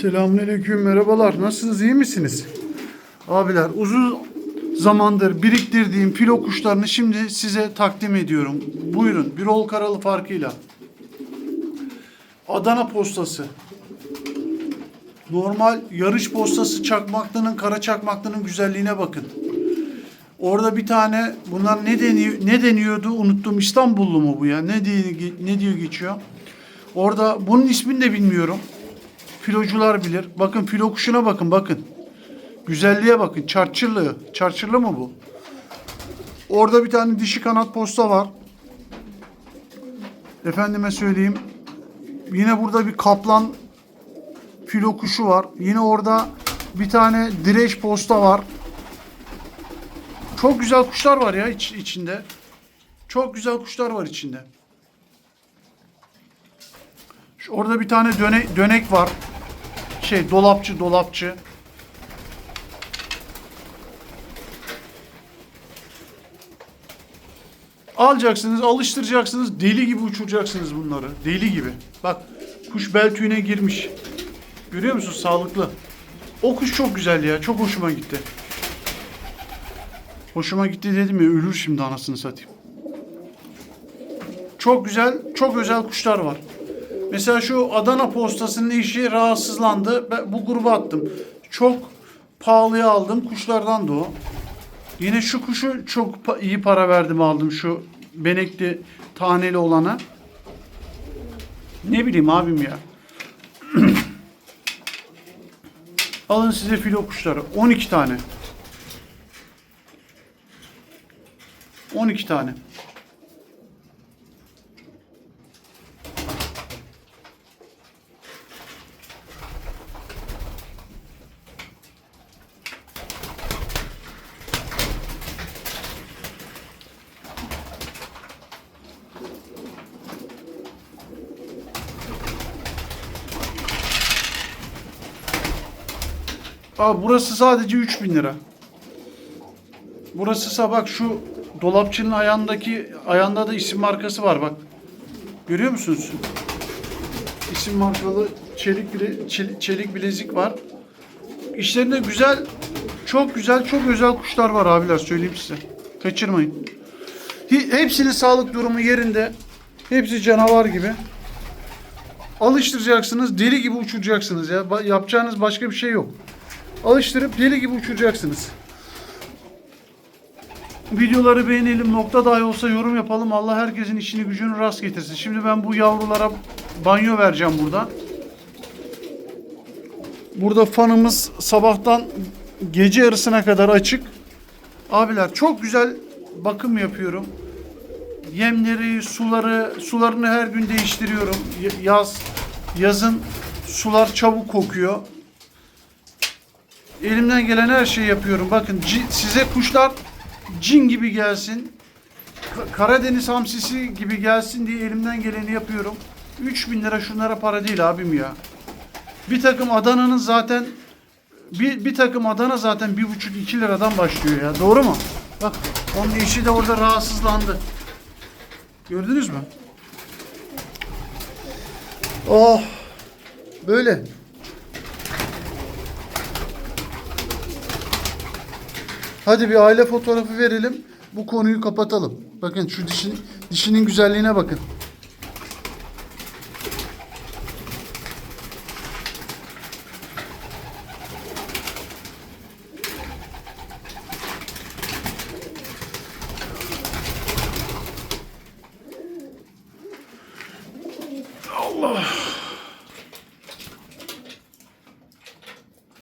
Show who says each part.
Speaker 1: Selamünaleyküm, merhabalar. Nasılsınız, iyi misiniz? Abiler, uzun zamandır biriktirdiğim filo kuşlarını şimdi size takdim ediyorum. Buyurun, bir ol karalı farkıyla. Adana postası. Normal yarış postası çakmaklının, kara çakmaklının güzelliğine bakın. Orada bir tane bunlar ne deniyor ne deniyordu unuttum İstanbullu mu bu ya ne diye ne diyor geçiyor. Orada bunun ismini de bilmiyorum. Filocular bilir. Bakın filo kuşuna bakın bakın. Güzelliğe bakın. Çarçırlı. Çarçırlı mı bu? Orada bir tane dişi kanat posta var. Efendime söyleyeyim. Yine burada bir kaplan filo kuşu var. Yine orada bir tane direç posta var. Çok güzel kuşlar var ya iç, içinde. Çok güzel kuşlar var içinde. Şu orada bir tane döne, dönek var. Şey dolapçı dolapçı. Alacaksınız, alıştıracaksınız, deli gibi uçuracaksınız bunları. Deli gibi. Bak kuş bel tüyüne girmiş. Görüyor musun? Sağlıklı. O kuş çok güzel ya. Çok hoşuma gitti. Hoşuma gitti dedim ya ölür şimdi anasını satayım. Çok güzel, çok özel kuşlar var. Mesela şu Adana postasının işi rahatsızlandı. Ben bu gruba attım. Çok pahalıya aldım. Kuşlardan da o. Yine şu kuşu çok iyi para verdim aldım şu benekli taneli olana. Ne bileyim abim ya. Alın size filo kuşları. 12 tane. 12 tane. Aa, burası sadece 3000 lira. Burası bak şu dolapçının ayağındaki ayağında da isim markası var bak. Görüyor musunuz? İsim markalı çelik bile, çel- çelik bilezik var. İşlerinde güzel, çok güzel, çok özel kuşlar var abiler söyleyeyim size. Kaçırmayın. Hepsinin sağlık durumu yerinde. Hepsi canavar gibi. Alıştıracaksınız, deli gibi uçuracaksınız ya. Yapacağınız başka bir şey yok. Alıştırıp deli gibi uçuracaksınız. Videoları beğenelim. Nokta dahi olsa yorum yapalım. Allah herkesin işini gücünü rast getirsin. Şimdi ben bu yavrulara banyo vereceğim burada. Burada fanımız sabahtan gece yarısına kadar açık. Abiler çok güzel bakım yapıyorum. Yemleri, suları, sularını her gün değiştiriyorum. Yaz, yazın sular çabuk kokuyor. Elimden gelen her şeyi yapıyorum. Bakın size kuşlar cin gibi gelsin. Ka- Karadeniz hamsisi gibi gelsin diye elimden geleni yapıyorum. 3000 lira şunlara para değil abim ya. Bir takım Adana'nın zaten bir, bir takım Adana zaten bir buçuk iki liradan başlıyor ya. Doğru mu? Bak onun eşi de orada rahatsızlandı. Gördünüz mü? Oh. Böyle. Hadi bir aile fotoğrafı verelim. Bu konuyu kapatalım. Bakın şu dişin, dişinin güzelliğine bakın. Allah.